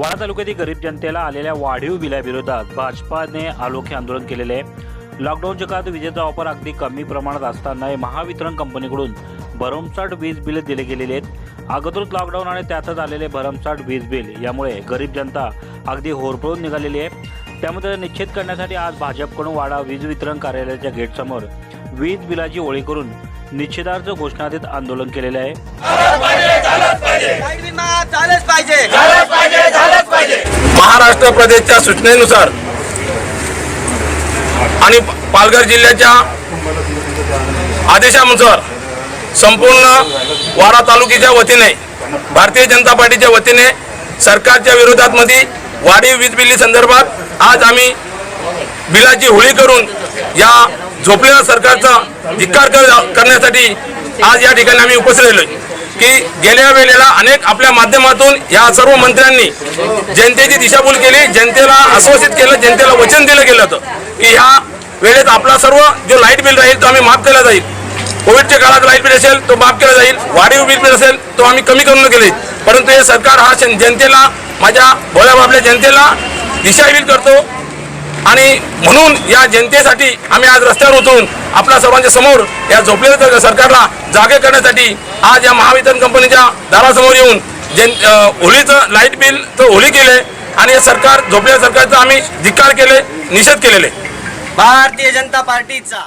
वाडा तालुक्यातील गरीब जनतेला आलेल्या वाढीव बिलाविरोधात भाजपाने अलोखे आंदोलन केलेले आहे. लॉकडाऊनच्या काळात विजेचा वापर अगदी कमी प्रमाणात असताना महावितरण कंपनीकडून भरमसाठ वीज बिल दिले गेलेले आहेत. अगोदरच लॉकडाऊन आणि त्यातच आलेले भरमसाठ वीज बिल यामुळे गरीब जनता अगदी होरपळून निघालेली आहे. त्यामध्ये निश्चित करण्यासाठी आज भाजपकडून वाडा वीज वितरण कार्यालयाच्या गेटसमोर वीज बिलाची ओळी करून निश्चितार्थ घोषणा देत आंदोलन केलेले आहे. उत्तर प्रदेशच्या सूचनेनुसार आणि पालघर जिल्ह्याच्या आदेशानुसार संपूर्ण वारा तालुक्याच्या वतीने भारतीय जनता पार्टीच्या वतीने सरकारच्या विरोधात मध्ये वाढीव वीज बिल्ली संदर्भात आज आम्ही बिलाची होळी करून या झोपलेल्या सरकारचा धिक्कार कर- करण्यासाठी आज या ठिकाणी आम्ही उपस्थित आहे की गेल्या वेळेला अनेक आपल्या माध्यमातून या सर्व मंत्र्यांनी जनतेची दिशाभूल केली जनतेला आश्वासित केलं जनतेला वचन दिलं गेलं होतं की ह्या वेळेत आपला सर्व जो लाइट बिल राहील तो आम्ही माफ केला जाईल. कोविडच्या काळात लाइट बिल असेल तो माफ केला जाईल. वाढीव बिल बिल असेल तो आम्ही कमी करून केले. परंतु हे सरकार हा जनतेला माझ्या भोळ्या बाबल्या जनतेला दिशाहील करतो. आणि म्हणून या जनतेसाठी आम्ही आज रस्त्यावर उतरून आपल्या सर्वांच्या समोर या झोपलेल्या सरकारला जागे करण्यासाठी आज या महावितरण कंपनीच्या दारासमोर येऊन जन होलीचं होळीचं लाइट बिल तर होळी केले आणि हे सरकार झोपलेल्या सरकारचा आम्ही धिक्कार केले निषेध केलेले. भारतीय जनता पार्टीचा.